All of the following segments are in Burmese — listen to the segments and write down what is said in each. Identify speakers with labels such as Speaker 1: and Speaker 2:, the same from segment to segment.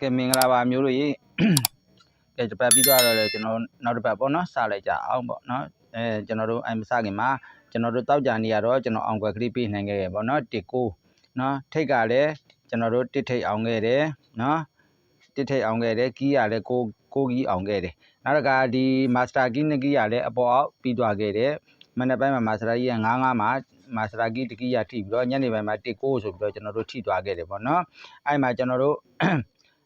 Speaker 1: ကဲမင်္ဂလာပါမျိုးတို့ရေကဲတစ်ပတ်ပြီးသွားတော့လေကျွန်တော်နောက်တစ်ပတ်ပေါ့နော်စလိုက်ကြအောင်ပေါ့နော်အဲကျွန်တော်တို့အိမ်မစခင်မှာကျွန်တော်တို့တောက်ကြနေရတော့ကျွန်တော်အောင်ွယ်ကလေးပေးနိုင်ခဲ့ရပေါ့နော်တစ်ကိုနော်ထိတ်ကလည်းကျွန်တော်တို့တစ်ထိတ်အောင်ခဲ့တယ်နော်တစ်ထိတ်အောင်ခဲ့တယ်ကီးကလည်းကိုကိုကီးအောင်ခဲ့တယ်နောက်တစ်ခါဒီမာစတာကီးနှစ်ကီးကလည်းအပေါ်အောက်ပြီးသွားခဲ့တယ်မနေ့ပိုင်းမှာမာစတာကြီးက99မှာမာစတာကီးတကီးရထိပြီးတော့ညနေပိုင်းမှာတစ်ကိုဆိုပြီးတော့ကျွန်တော်တို့ထိသွားခဲ့တယ်ပေါ့နော်အဲ့မှာကျွန်တော်တို့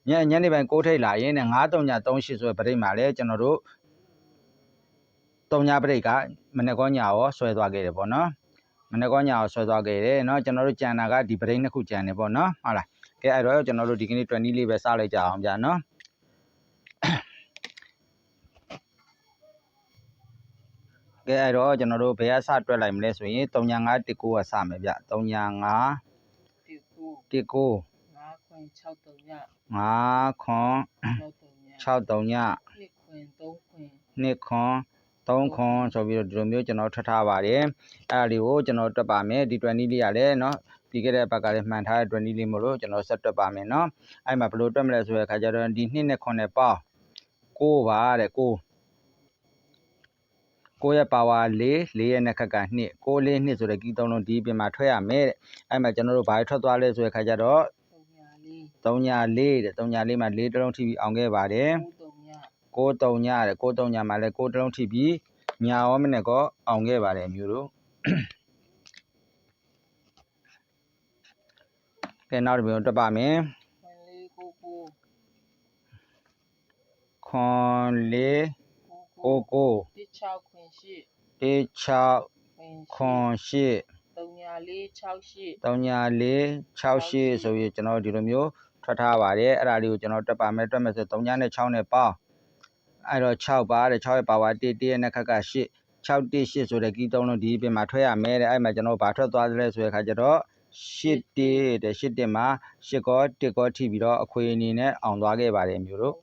Speaker 1: ညညနေပိုင်း6ထိတ်လာရင်နဲ့9338ဆိုတဲ့ပရိတ်မှာလည်းကျွန်တော်တို့တုံညာပရိတ်ကမနေ့ကောညရောဆွဲသွားခဲ့တယ်ပေါ့နော်မနေ့ကောညရောဆွဲသွားခဲ့တယ်เนาะကျွန်တော်တို့ကြံတာကဒီပရိတ်နှစ်ခုကြံတယ်ပေါ့နော်ဟုတ်လားကဲအဲ့တော့ကျွန်တော်တို့ဒီကနေ့20လေးပဲစလိုက်ကြအောင်ဗျာနော်ကဲအဲ့တော့ကျွန်တော်တို့ဘယ်ကစတွက်လိုက်မလဲဆိုရင်3519ကစမယ်ဗျ35
Speaker 2: တိကူ
Speaker 1: 19
Speaker 2: ငါး ခွင်6တုံည
Speaker 1: 5ခွန်
Speaker 2: 6တုံည
Speaker 1: 6တုံည
Speaker 2: နှစ်ခွင်3ခွင်
Speaker 1: နှစ်ခွန်3ခွန်ဆိုပြီးတော့ဒီလိုမျိုးကျွန်တော်ထွက်ထားပါတယ်အဲ့ဒါလေးကိုကျွန်တော်တွက်ပါမယ်ဒီ20လေးရလဲเนาะပြီးခဲ့တဲ့ဘက်ကလည်းမှန်ထားတဲ့20လေးမလို့ကျွန်တော်ဆက်တွက်ပါမယ်เนาะအဲ့မှာဘယ်လိုတွက်မလဲဆိုတဲ့အခါကျတော့ဒီနှစ်နဲ့ခွန်နဲ့ပေါင်း6ပါတဲ့6 6ရဲ့ပါဝါ4 4ရဲ့နှစ်ခက်က2 6 4 2ဆိုတဲ့ကီးသုံးလုံးဒီပြင်မှာထွက်ရမယ်တဲ့အဲ့မှာကျွန်တော်တို့ဘာထွက်သွားလဲဆိုတဲ့အခါကျတော့
Speaker 2: တုံညာလေး
Speaker 1: 3ညာ4တဲ့3ညာ4မှာ4တစ်လုံးထိပြီးအောင်ခဲ့ပါတယ်
Speaker 2: 9တုံည
Speaker 1: 6တုံညတဲ့6တုံညမှာလည်း6တလုံးထိပြီးညာရောမနဲ့ကောအောင်ခဲ့ပါတယ်မျိုးတို့ကဲနောက်တစ်ပြုံတက်ပါမယ်
Speaker 2: ခွင်လေးကိုကို
Speaker 1: ခွန်လေး
Speaker 2: ကို
Speaker 1: ကိုကို
Speaker 2: တိ6ခွင်168ခွင်
Speaker 1: ခွန်8
Speaker 2: တုံညာလေး68
Speaker 1: တုံညာ4 68ဆိုပြီးကျွန်တော်ဒီလိုမျိုးထွက်ထားပါတယ်အဲ့ဒါလေးကိုကျွန်တော်တက်ပါမယ်တွက်မယ်ဆို3ညာနဲ့6နဲ့ပေါင်းအဲ့တော့6ပါတဲ့6ရဲ့ပါဝါ1 1ရဲ့နှစ်ခက်က8 6 1 8ဆိုတဲ့ကီးသုံးလုံးဒီပြင်မှာထွက်ရမယ်တဲ့အဲ့မှာကျွန်တော်ဘာထွက်သွားသလဲဆိုတဲ့ခါကျတော့8 1တဲ့8 1မှာ8ကော1ကောထိပြီးတော့အခွေအနေနဲ့အောင်သွားခဲ့ပါတယ်မျိုးတို့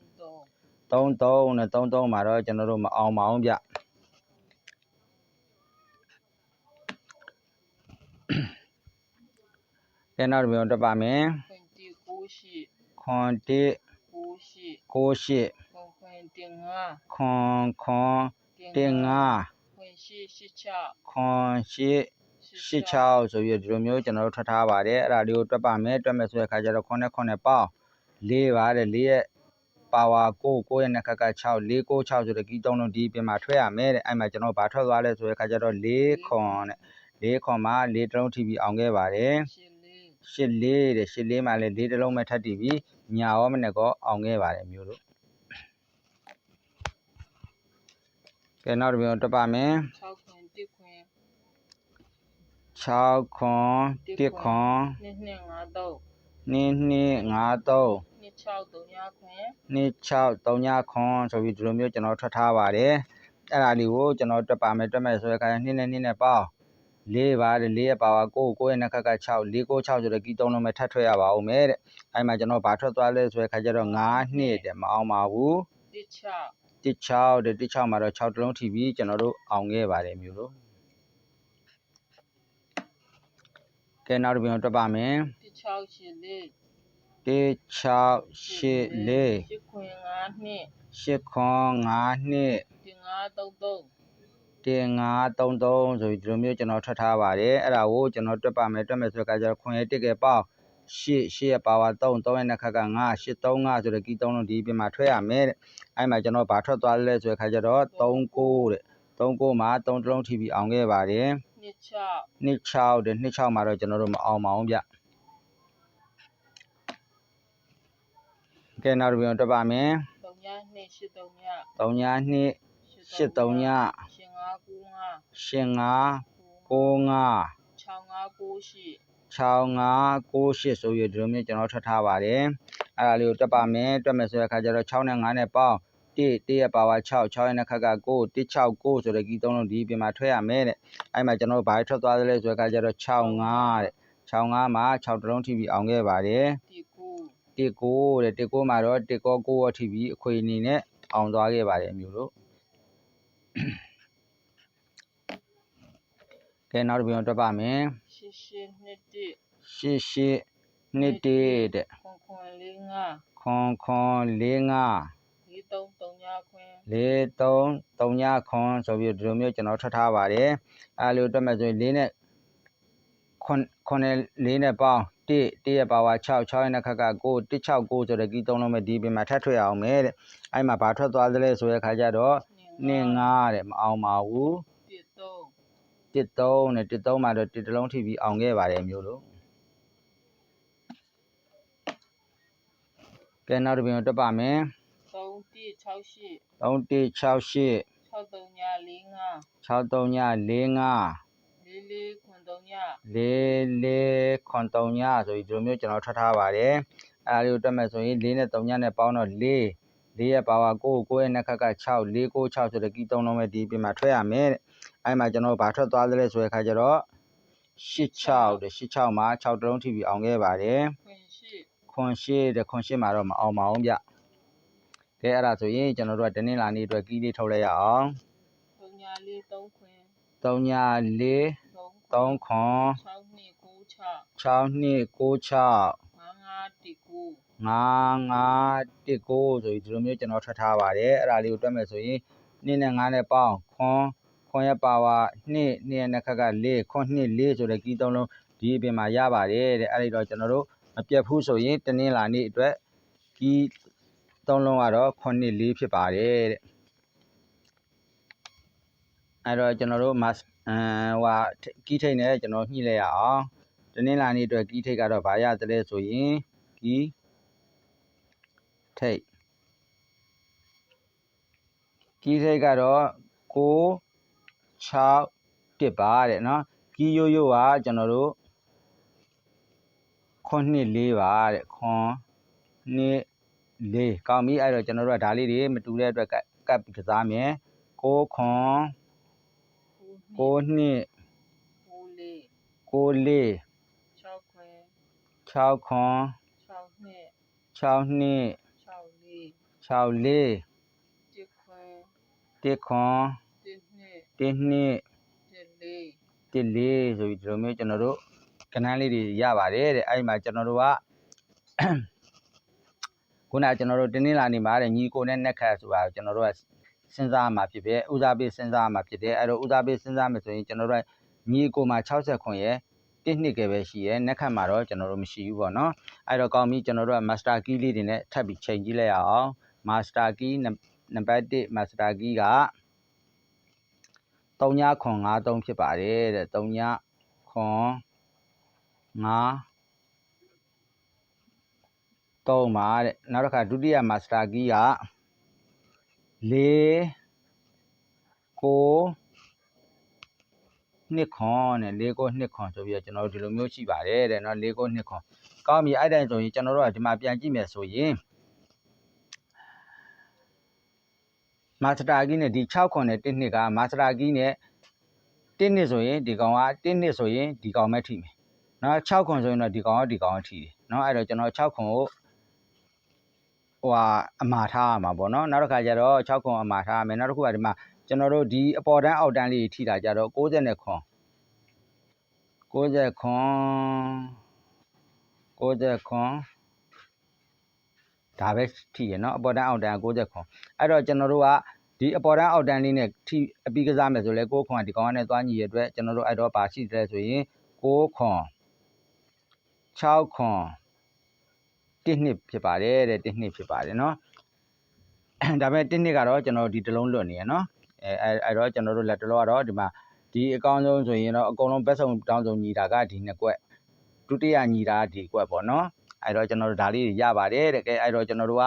Speaker 2: တုံတုံ
Speaker 1: 33နဲ့33မှာတော့ကျွန်တော်တို့မအောင်ပါအောင်ဗျ ကဲနောက်တစ်မျိုးတက်ပါမယ်
Speaker 2: ခွင်တိ68
Speaker 1: ခွန်1
Speaker 2: 68
Speaker 1: 68
Speaker 2: ခွင်ခွင်တင်ငါ
Speaker 1: ခွန်ခွန်တင်ငါ
Speaker 2: ခွင်8 86
Speaker 1: ခွန်8 86ဆိုပြီးဒီလိုမျိုးကျွန်တော်တို့ထွက်ထားပါတယ်အဲ့ဒါလေးကိုတွက်ပါမယ်တွက်မယ်ဆိုတဲ့အခါကျတော့9နဲ့9နဲ့ပေါင်း၄ပါတယ်၄ရဲ့ပါဝါ9 9ရဲ့နှစ်ခက်က6 4 9 6ဆိုတဲ့ကီးသုံးလုံးဒီပြင်မှာထွက်ရမယ်တဲ့အဲ့မှာကျွန်တော်ဘာထွက်သွားလဲဆိုတဲ့အခါကျတော့၄ခွန်တဲ့၄ခွန်မှာ၄တလုံးထိပြီးအောင်ခဲ့ပါတယ်
Speaker 2: 84
Speaker 1: ရှစ်လေးတဲ့ရှစ်လေးမှာလည်းလေးတစ်လုံးပဲထပ်တည်ပြီးညာရောမနဲ့ကောအောင်ခဲ့ပါတယ်မျိုးတို့ကဲနောက်တစ်ပြန်တက်ပါမယ်
Speaker 2: 6ခွင်1ခွင်
Speaker 1: 6ခွန်1ခွန်
Speaker 2: 2 2 5 3
Speaker 1: 2 2 5 3
Speaker 2: 26 3ညခွင်
Speaker 1: 26 3ညခွန်ဆိုပြီးဒီလိုမျိုးကျွန်တော်ထွက်ထားပါတယ်အဲ့ဒါလေးကိုကျွန်တော်တက်ပါမယ်တက်မယ်ဆိုတဲ့အခါ2နဲ့2နဲ့ပေါင်း လေးပါတယ်လေးရဲ့ပါဝါ9 9ရဲ့နှစ်ခက်က6 4 9 6ဆိုတဲ့ကီးသုံးလုံးပဲထပ်ထွက်ရပါဦးမယ်တဲ့အဲ့မှာကျွန်တော်ဘာထွက်သွားလဲဆိုတဲ့အခါကျတော့9နှစ်တဲ့မအောင်ပါဘူး
Speaker 2: 16
Speaker 1: 16တဲ့16မှာတော့6တလုံးထိပြီးကျွန်တော်တို့အောင်ခဲ့ပါတယ်မျိုးတို့ကဲနောက်တစ်ပြန်တွက်ပါမယ်
Speaker 2: 16ရှင်လေး
Speaker 1: 16 8 4
Speaker 2: 8ခွင်5နှစ်
Speaker 1: 8ခွန်5နှစ်
Speaker 2: တင်5 33
Speaker 1: တ င်5 33ဆိုပြီးဒီလိုမျိုးကျွန်တော်ထွက်ထားပါတယ်အဲ့ဒါကိုကျွန်တော်တွက်ပါမယ်တွက်မယ်ဆိုတော့ကကျတော့ခွန်ရဲ့တစ်ကယ်ပေါင်း8 8ရဲ့ပါဝါ3 3ရဲ့နှစ်ခက်က9 8 3 5ဆိုတဲ့ကီး3လုံးဒီပြင်မှာထွက်ရမယ်တဲ့အဲ့မှာကျွန်တော်ဘာထွက်သွားလဲဆိုတဲ့ခါကျတော့3 9တဲ့3 9မှာ3တလုံးထိပြီးအောင်ခဲ့ပါတယ်
Speaker 2: 26
Speaker 1: နှစ်6တဲ့နှစ်6မှာတော့ကျွန်တော်တို့မအောင်ပါအောင်ဗျကဲနောက်တစ်ပြန်တက်ပါမယ်
Speaker 2: 3ည2 8 3ည
Speaker 1: 3ညာနှစ်8 3ည
Speaker 2: ရှင်5 9
Speaker 1: ရှင်5 9 5
Speaker 2: 5 6 5 9
Speaker 1: 6 5 9 8ဆိုပြီးဒီလိုမျိုးကျွန်တော်ထွက်ထားပါတယ်အဲ့ဒါလေးကိုတက်ပါမယ်တွက်မယ်ဆိုတဲ့အခါကျတော့6နဲ့9နဲ့ပေါင်း1 1ရဲ့ပါဝါ6 6ရဲ့နှစ်ခက်က9 1 6 9ဆိုတဲ့ကီးသုံးလုံးဒီပြင်မှာထွက်ရမယ်တဲ့အဲ့မှာကျွန်တော်ဘာထွက်သွားသလဲဆိုတဲ့အခါကျတော့6 5တဲ့6 5မှာ6တလုံးထိပြီးအောင်ခဲ့ပါတယ်
Speaker 2: 19
Speaker 1: တစ်ကိုတဲ့တစ်ကိုမှာတော့တစ်ကောကိုရောထိပြီးအခွေအနေနဲ့အောင်သွားခဲ့ပါတယ်မျိုးတို့ ကဲနောက်တစ်ပြန်တွက်ပါမယ်
Speaker 2: ရှစ်ရှစ်နှစ်တစ်
Speaker 1: ရှစ်ရှစ်နှစ်တစ်တဲ့
Speaker 2: ခွန်ခွခွန်လေးငါ
Speaker 1: ခွန်ခွန်လေးငါ
Speaker 2: လေးသုံးသုံးညခွင်
Speaker 1: လေးသုံးသုံးညခွန်ဆိုပြီးဒီလိုမျိုးကျွန်တော်ထွက်ထားပါတယ်အဲလိုတွက်မယ်ဆိုရင်လေးနဲ့ခွန်ခွန်နဲ့လေးနဲ့ပေါင်း1 1ရဲ့ပါဝါ6 6ရဲ့နှက်ခက်က9 169ဆိုတဲ့ကီးသုံးလုံးပဲဒီပြင်မှာထပ်ထွက်အောင်မယ်တဲ့အဲ့မှာဘာထွက်သွားသလဲဆိုတဲ့ခါကျတော့2 5တဲ့မအောင်ပါဘူး 13နဲ့13မှာတော့တစ်တလုံးထိပြီးအောင်ခဲ့ပါတယ်မျိုးလို့ကဲနောက်တစ်ပြင်တက်ပါမယ်3168
Speaker 2: 3168 6345
Speaker 1: 6345 44ခွန်3ညဆိုပြီးဒီလိုမျိုးကျွန်တော်ထွက်ထားပါတယ်အဲဒါလေးကိုတွက်မယ်ဆိုရင်4နဲ့3ညနဲ့ပေါင်းတော့4 4ရဲ့ပါဝါ9 9ရဲ့နှက်ခက်က6 4 9 6ဆိုတော့ကီး3လုံးပဲဒီပြင်မှာထွက်ရမယ်တဲ့ အဲ့မှာကျွန်တော်ဘာထွက်သွားသလဲဆိုတဲ့ခါကျတော့86တဲ့86မှာ6တလုံးထိပြီးအောင်ခဲ့ပါတယ်
Speaker 2: ခွင်ရှိ
Speaker 1: ခွန်ရှိတဲ့ခွန်ရှိမှာတော့မအောင်ပါအောင်ဗျကဲအဲ့ဒါဆိုရင်ကျွန်တော်တို့ကတနင်္လာနေ့အတွက်ကီးလေးထုတ်လိုက်ရအောင်
Speaker 2: သုံးညလေးသုံးခွင်
Speaker 1: 3ည4
Speaker 2: သုံး
Speaker 1: 3ခွန်
Speaker 2: 6နှစ်9
Speaker 1: 6နှစ်96
Speaker 2: 6 5 5တစ်9
Speaker 1: ငါးငါးတစ်ကိုဆိုပြီးဒီလိုမျိုးကျွန်တော်ထွက်ထားပါတယ်အဲ့ဒါလေးကိုတွက်မယ်ဆိုရင်2နဲ့5နဲ့ပေါင်းခွန် ခွန်ရဲ့ပါဝါ2 2ရဲ့နှစ်ခက်က4ခွန်2 4ဆိုတဲ့ကီးသုံးလုံးဒီအပြင်မှာရပါတယ်တဲ့အဲ့ဒီတော့ကျွန်တော်တို့မပြတ်ဘူးဆိုရင်တနင်္လာနေ့အတွက်ကီးသုံးလုံးကတော့ခွန်2 4ဖြစ်ပါတယ်တဲ့အဲ့တော့ကျွန်တော်တို့မတ်အမ်ဟိုဟာကီးထိတ်နဲ့ကျွန်တော်ညှိလိုက်ရအောင်တနင်္လာနေ့အတွက်ကီးထိတ်ကတော့ဗာရသလဲဆိုရင်ကီးထိတ်ကီးထိတ်ကတော့6 6တစ်ပါတဲ့နော်ကီးရိုးရိုးကကျွန်တော်တို့ခွန်နှစ်လေးပါတဲ့ခွန်နှစ်လေးကောင်းပြီအဲ့တော့ကျွန်တော်တို့ကဒါလေးတွေမတူတဲ့အတွက်ကပ်ကပ်ပြီးကစားမယ်6ခွန်
Speaker 2: 9နှစ်
Speaker 1: 6နှစ်
Speaker 2: 9လေး
Speaker 1: 6လေး
Speaker 2: 6ခွင်
Speaker 1: 6ခွန်
Speaker 2: 6နှစ်
Speaker 1: 6နှစ်
Speaker 2: 6လေး
Speaker 1: 6လေး
Speaker 2: တစ်ခွင်
Speaker 1: တစ်ခွန်
Speaker 2: တစ်နှစ်
Speaker 1: တစ်နှစ်
Speaker 2: တစ်လေး
Speaker 1: တစ်လေးဆိုပြီးဒီလိုမျိုးကျွန်တော်တို့ကဏ္ဍလေးတွေရပါတယ်တဲ့အဲ့ဒီမှာကျွန်တော်တို့ကခုနကကျွန်တော်တို့တင်းနှင်းလာနေမှာတဲ့ညီကိုနဲ့နှက်ခတ်ဆိုတာကိုကျွန်တော်တို့ကစဉ်းစားမှာဖြစ်ဖြစ်ဦးစားပေးစဉ်းစားမှာဖြစ်တယ်အဲ့တော့ဦးစားပေးစဉ်းစားမယ်ဆိုရင်ကျွန်တော်တို့ကညီကိုမှာ60ခွန်ရဲ့တစ်နှစ်ကပဲရှိရဲနှက်ခတ်မှာတော့ကျွန်တော်တို့မရှိဘူးပေါ့နော်အဲ့တော့ကောင်းပြီကျွန်တော်တို့က master key လေးတွေနဲ့ထပ်ပြီးချိန်ကြည့်လိုက်ရအောင် master key နံပါတ်1 master key က 3ညခွန်53ဖြစ်ပါတယ်တဲ့3ညခွန်5 3ပါတဲ့နောက်တစ်ခါဒုတိယ master key က4 9နှစ်ခွန်နဲ့4 9နှစ်ခွန်ဆိုပြီးတော့ကျွန်တော်တို့ဒီလိုမျိုးရှိပါတယ်တဲ့เนาะ4 9နှစ်ခွန်ကောင်းပြီအဲ့တိုင်းဆိုရင်ကျွန်တော်တို့ကဒီမှာပြန်ကြည့်မယ်ဆိုရင် မာစတာကီးနဲ့ဒီ6ခွန်နဲ့1နှစ်ကမာစတာကီးနဲ့1နှစ်ဆိုရင်ဒီကောင်က1နှစ်ဆိုရင်ဒီကောင်ပဲထိမယ်နော်6ခွန်ဆိုရင်တော့ဒီကောင်ကဒီကောင်ကထိတယ်နော်အဲ့တော့ကျွန်တော်6ခွန်ကိုဟိုဟာအမှားထားရမှာပေါ့နော်နောက်တစ်ခါကျတော့6ခွန်အမှားထားရမယ်နောက်တစ်ခုကဒီမှာကျွန်တော်တို့ဒီအပေါ်တန်းအောက်တန်းလေးထိတာကြတော့60နဲ့ခွန်60ခွန်60ခွန်ဒါပဲထိရနော်အပေါ်တန်းအောက်တန်း60ခွန်အဲ့တော့ကျွန်တော်တို့က ဒီအပေါ်တန်းအောက်တန်းလေးနဲ့ထိအပြီးကစားမယ်ဆိုလဲ6ခွန်ကဒီကောင်ကနဲ့သွားညီရတဲ့အတွက်ကျွန်တော်တို့အဲ့တော့ပါရှိတယ်ဆိုရင်6ခွန်6ခွန် တစ်နှစ်ဖြစ်ပါတယ်တဲ့တစ်နှစ်ဖြစ်ပါတယ်เนาะဒါပေမဲ့တစ်နှစ်ကတော့ကျွန်တော်တို့ဒီတစ်လုံးလွတ်နေရเนาะအဲအဲအဲ့တော့ကျွန်တော်တို့လက်တလောကတော့ဒီမှာဒီအကောင်းဆုံးဆိုရင်တော့အကုန်လုံးဘက်ဆုံးတောင်းဆုံးညီတာကဒီနှစ်ကွက်ဒုတိယညီတာကဒီကွက်ပေါ့เนาะအဲ့တော့ကျွန်တော်တို့ဒါလေးတွေရပါတယ်တဲ့ကဲအဲ့တော့ကျွန်တော်တို့က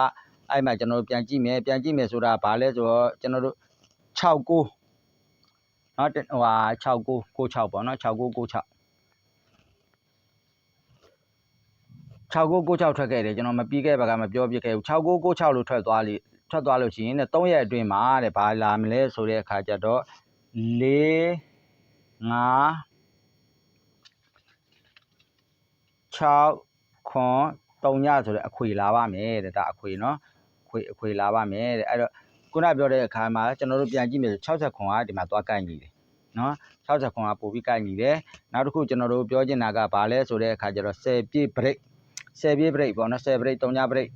Speaker 1: အဲ့မှာကျွန်တော်တို့ပြန်ကြည့်မယ်ပြန်ကြည့်မယ်ဆိုတာဘာလဲဆိုတော့ကျွန်တော်တို့6ကိုเนาะဟိုဟာ6ကို96ပေါ့เนาะ6ကို96 6996ထွက်ခဲ့တယ်ကျွန်တော်မပြီးခဲ့ပါကမပြောပြခဲ့ဘူး6996လို့ထွက်သွားလိထွက်သွားလို့ရှိရင်တဲ့3ရက်အတွင်းမှာတဲ့ဘာလာမလဲဆိုတဲ့အခါကျတော့4 5 6ခွန်3ညဆိုတဲ့အခွေလာပါမယ်တဲ့ဒါအခွေเนาะအ ခွေအခွေလာပါမယ်တဲ့အဲ့တော့ခုနပြောတဲ့အခါမှာကျွန်တော်တို့ပြန်ကြည့်မယ်ဆို60ခွန်ကဒီမှာသွားကိုက်ညီတယ်နော်60ခွန်ကပို့ပြီးကိုက်ညီတယ်နောက်တစ်ခုကျွန်တော်တို့ပြောချင်တာကဘာလဲဆိုတဲ့အခါကျတော့10ပြည့် break 10ပြည့် break ပေါ့နော်10 break 3ည break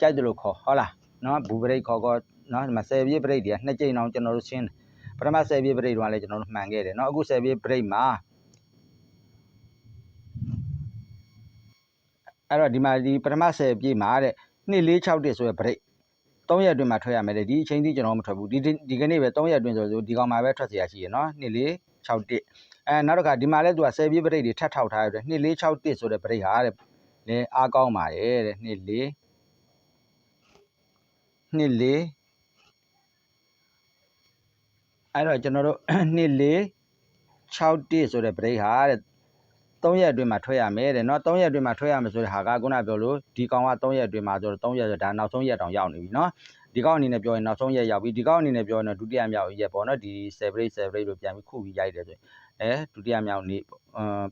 Speaker 1: ကြိုက်တယ်လို့ခေါ်ဟုတ်လားနော်ဘူး break ခေါ်ကောနော်ဒီမှာ10ပြည့် break တွေကနှစ်ကြိမ်အောင်ကျွန်တော်တို့ရှင်းတယ်ပထမ10ပြည့် break တော့လည်းကျွန်တော်တို့မှန်ခဲ့တယ်နော်အခု10ပြည့် break မှာအဲ့တော့ဒီမှာဒီပထမ10ပြည့်မှာတဲ့2 4 6 1ဆိုရယ် break 3ရက်အတွင်းမှာထွက်ရမယ်တဲ့ဒီအချိန်ထိကျွန်တော်မထွက်ဘူးဒီဒီကနေ့ပဲ3ရက်အတွင်းဆိုဆိုဒီကောင်မှာပဲထွက်เสียရှိရနော်2461အဲနောက်တစ်ခါဒီမှာလဲသူက10ပြေးပရိတ်တွေထပ်ထောက်ထားရတဲ့2461ဆိုတဲ့ပရိတ်ဟာတဲ့လဲအားကောင်းပါတယ်တဲ့24 နှစ်လေးအဲ့တော့ကျွန်တော်တို့ နှစ်လေး6တိဆိုတဲ့ပရိတ်ဟာတဲ့ 3ရက်အတွင်းမှာထွက်ရမယ်တဲ့နော်3ရက်အတွင်းမှာထွက်ရမယ်ဆိုတဲ့ဟာကခုနပြောလို့ဒီကောင်က3ရက်အတွင်းမှာဆိုတော့3ရက်ဆိုဒါနောက်ဆုံးရက်တောင်ရောက်နေပြီနော်ဒီကောင်အနေနဲ့ပြောရင်နောက်ဆုံးရက်ရောက်ပြီဒီကောင်အနေနဲ့ပြောရင်တော့ဒုတိယမြောက်ရက်ပေါ့နော်ဒီ celebrate celebrate လို့ပြန်ပြီးခုပြီးရိုက်တယ်ဆိုရင်အဲဒုတိယမြောက်နေ့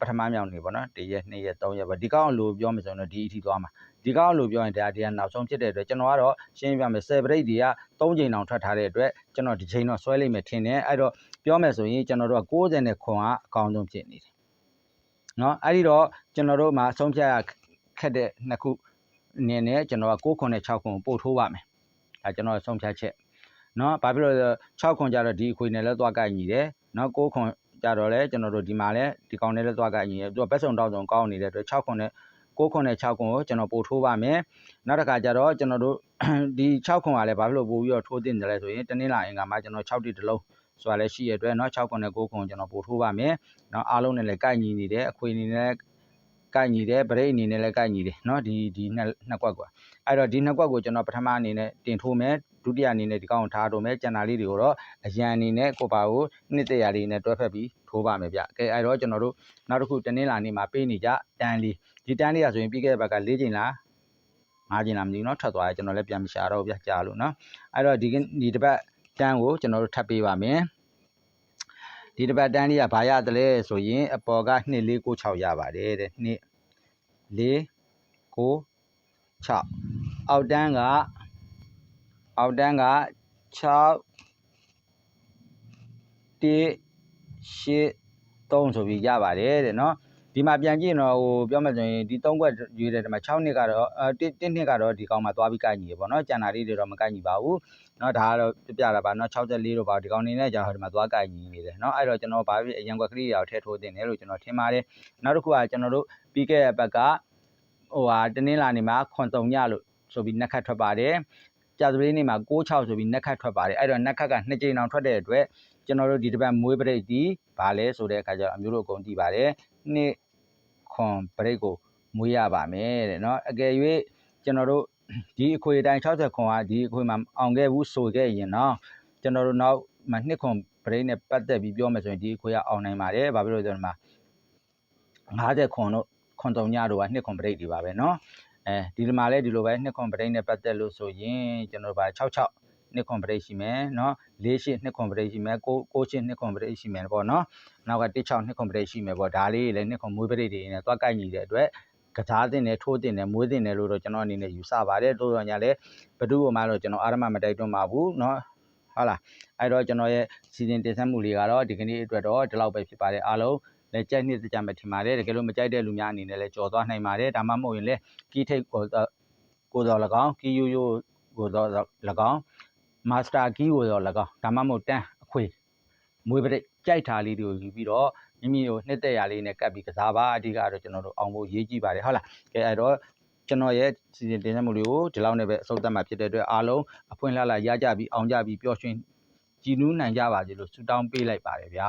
Speaker 1: ပထမမြောက်နေ့ပေါ့နော်တရက်နှစ်ရက်သုံးရက်ပေါ့ဒီကောင်လို့ပြောမယ်ဆိုရင်တော့ဒီအထိသွားမှာဒီကောင်လို့ပြောရင်ဒါတရားနောက်ဆုံးဖြစ်တဲ့အတွက်ကျွန်တော်ကတော့ရှင်းပြမယ် celebrate တွေက၃ချိန်တောင်ထွက်ထားတဲ့အတွက်ကျွန်တော်ဒီချိန်တော့ဆွဲလိုက်မယ်ထင်တယ်အဲ့တော့ပြောမယ်ဆိုရင်ကျွန်တော်တို့က60နဲ့ခွန်ကအကောင်းဆုံးဖြစ်နေတယ် နော်အဲ့ဒီတော့ကျွန်တော်တို့မှာဆုံးဖြတ်ရခက်တဲ့နှစ်ခုအနေနဲ့ကျွန်တော်က6ခွန်နဲ့6ခွန်ကိုပို့ထိုးပါမယ်ဒါကျွန်တော်ဆုံးဖြတ်ချက်နော်ဘာဖြစ်လို့လဲ6ခွန်ကြတော့ဒီအခွေနဲ့လဲသွားကိုက်ညီတယ်နော်6ခွန်ကြတော့လဲကျွန်တော်တို့ဒီမှာလဲဒီကောင်နဲ့လဲသွားကိုက်ညီတယ်သူကဘက်စုံတောက်စုံကောင်းနေတဲ့အတွက်6ခွန်နဲ့6ခွန်နဲ့6ခွန်ကိုကျွန်တော်ပို့ထိုးပါမယ်နောက်တစ်ခါကြတော့ကျွန်တော်တို့ဒီ6ခွန်ကလည်းဘာဖြစ်လို့ပို့ပြီးတော့ထိုးတင်တယ်လဲဆိုရင်တနင်္လာအင်္ဂါမှာကျွန်တော်6တိတလုံး ဆိုတာလည်းရှိရတဲ့အတွက်เนาะ6ခွန်နဲ့9ခွန်ကျွန်တော်ပို့ထိုးပါမယ်เนาะအားလုံးနဲ့လည်းကိုက်ညီနေတယ်အခွေအနေနဲ့ကိုက်ညီတယ်ဗရိတ်အနေနဲ့လည်းကိုက်ညီတယ်เนาะဒီဒီနှစ်နှစ်ကွက်ကွာအဲ့တော့ဒီနှစ်ကွက်ကိုကျွန်တော်ပထမအနေနဲ့တင်ထိုးမယ်ဒုတိယအနေနဲ့ဒီကောင်ကိုထားထိုးမယ်ကျန်တာလေးတွေကိုတော့အရန်အနေနဲ့ကိုပါကိုနှစ်တရာလေးနဲ့တွဲဖက်ပြီးထိုးပါမယ်ဗျကဲအဲ့တော့ကျွန်တော်တို့နောက်တစ်ခုတနင်္လာနေ့မှာပေးနေကြတန်းလေးဒီတန်းလေးကဆိုရင်ပြီးခဲ့တဲ့ဘက်က၄ချိန်လား၅ချိန်လားမသိဘူးเนาะထွက်သွားတယ်ကျွန်တော်လည်းပြန်မရှာတော့ဘူးဗျကြာလို့เนาะအဲ့တော့ဒီကဒီတစ်ပတ် တန်းကိုကျွန်တော်တို့ထပ်ပေးပါမယ်ဒီတစ်ပတ်တန်းလေးကဘာရတယ်လဲဆိုရင်အပေါ်က2496ရပါတယ်တဲ့2 4 9 6အောက်တန်းကအောက်တန်းက6 1 8 3ဆိုပြီးရပါတယ်တဲ့เนาะ ဒီမှာပြန်ကြည့်ရင်တော့ဟိုပြောမှဆိုရင်ဒီ3ခွက်ရွေးတဲ့ဒီမှာ6နှစ်ကတော့အဲ1နှစ်ကတော့ဒီကောင်မှာသွားပြီးကိုက်ညီရပေါ့เนาะကျန်တာလေးတွေတော့မကိုက်ညီပါဘူးเนาะဒါကတော့ပြပြတာပါเนาะ64တော့ပါဒီကောင်နေနဲ့ကြာတော့ဒီမှာသွားကိုက်ညီနေတယ်เนาะအဲ့တော့ကျွန်တော်ဘာဖြစ်အရင်ကွက်ကလေးတွေကိုထည့်ထိုးတင်တယ်လို့ကျွန်တော်ထင်ပါတယ်နောက်တစ်ခုကကျွန်တော်တို့ပြီးခဲ့တဲ့ဘက်ကဟိုဟာတနင်္လာနေ့မှာခွန်တုံညလို့ဆိုပြီးနှစ်ခတ်ထွက်ပါတယ်ကြာသပတေးနေ့မှာ66ဆိုပြီးနှစ်ခတ်ထွက်ပါတယ်အဲ့တော့နှစ်ခတ်ကနှစ်ကြိမ်အောင်ထွက်တဲ့အတွက်ကျွန်တော်တို့ဒီတစ်ပတ်မွေးပရိတ်ဒီဘာလဲဆိုတဲ့အခါကျတော့အမျိုးတို့အကုန်သိပါတယ် နှစ်ခွန်ပရိတ်ကိုမွေးရပါမယ်တဲ့เนาะအကယ်၍ကျွန်တော်တို့ဒီအခွေတိုင်း60ခွန်ကဒီအခွေမှာအောင်ခဲ့ဘူးဆိုခဲ့ရင်เนาะကျွန်တော်တို့နောက်မှာနှစ်ခွန်ပရိတ်နဲ့ပတ်သက်ပြီးပြောမယ်ဆိုရင်ဒီအခွေကအောင်နိုင်ပါတယ်ဘာဖြစ်လို့လဲဆိုတော့ဒီမှာ50ခွန်တို့ခွန်တုံညတို့ကနှစ်ခွန်ပရိတ်တွေပါပဲเนาะအဲဒီဒီမှာလဲဒီလိုပဲနှစ်ခွန်ပရိတ်နဲ့ပတ်သက်လို့ဆိုရင်ကျွန်တော်တို့ဗာ66 နှစ်ခွန်ပရိတ်ရှိမယ်เนาะ၄ရှစ်နှစ်ခွန်ပရိတ်ရှိမယ်၉၉ရှစ်နှစ်ခွန်ပရိတ်ရှိမယ်ပေါ့เนาะနောက်က16နှစ်ခွန်ပရိတ်ရှိမယ်ပေါ့ဒါလေးလည်းနှစ်ခွန်မွေးပရိတ်တွေနဲ့သွားကိုက်ညီတဲ့အတွက်ကစားတင်တယ်ထိုးတင်တယ်မွေးတင်တယ်လို့တော့ကျွန်တော်အနေနဲ့ယူဆပါတယ်တိုးတော့ညာလဲဘဒုပေါ်မှာတော့ကျွန်တော်အာရမမတိုက်တွန်းပါဘူးเนาะဟုတ်လားအဲ့တော့ကျွန်တော်ရဲ့စီစဉ်တင်ဆက်မှုလေးကတော့ဒီကနေ့အတွက်တော့ဒီလောက်ပဲဖြစ်ပါတယ်အားလုံးလည်းကြိုက်နှစ်ကြမှာထင်ပါတယ်တကယ်လို့မကြိုက်တဲ့လူများအနေနဲ့လည်းကြော်သွားနိုင်ပါတယ်ဒါမှမဟုတ်ရင်လည်းကီးထိတ်ကိုကိုတော်၎င်းကီးယိုယိုကိုတော်၎င်း မာစတာကီးကိုတော်၎င်းဒါမှမဟုတ်တန်းအခွေမွေးပရိတ်ကြိုက်တာလေးတွေကိုယူပြီးတော့မိမိတို့နှစ်သက်ရာလေးနဲ့ကပ်ပြီးကစားပါအဓိကတော့ကျွန်တော်တို့အောင်ဖို့ရေးကြည့်ပါတယ်ဟုတ်လားကဲအဲ့တော့ကျွန်တော်ရဲ့စီစဉ်တင်ဆက်မှုလေးကိုဒီလောက်နဲ့ပဲအဆုံးသတ်မှာဖြစ်တဲ့အတွက်အားလုံးအဖွင့်လှလှရကြပြီးအောင်ကြပြီးပျော်ရွှင်ကြည်နူးနိုင်ကြပါစေလို့ဆုတောင်းပေးလိုက်ပါတယ်ဗျာ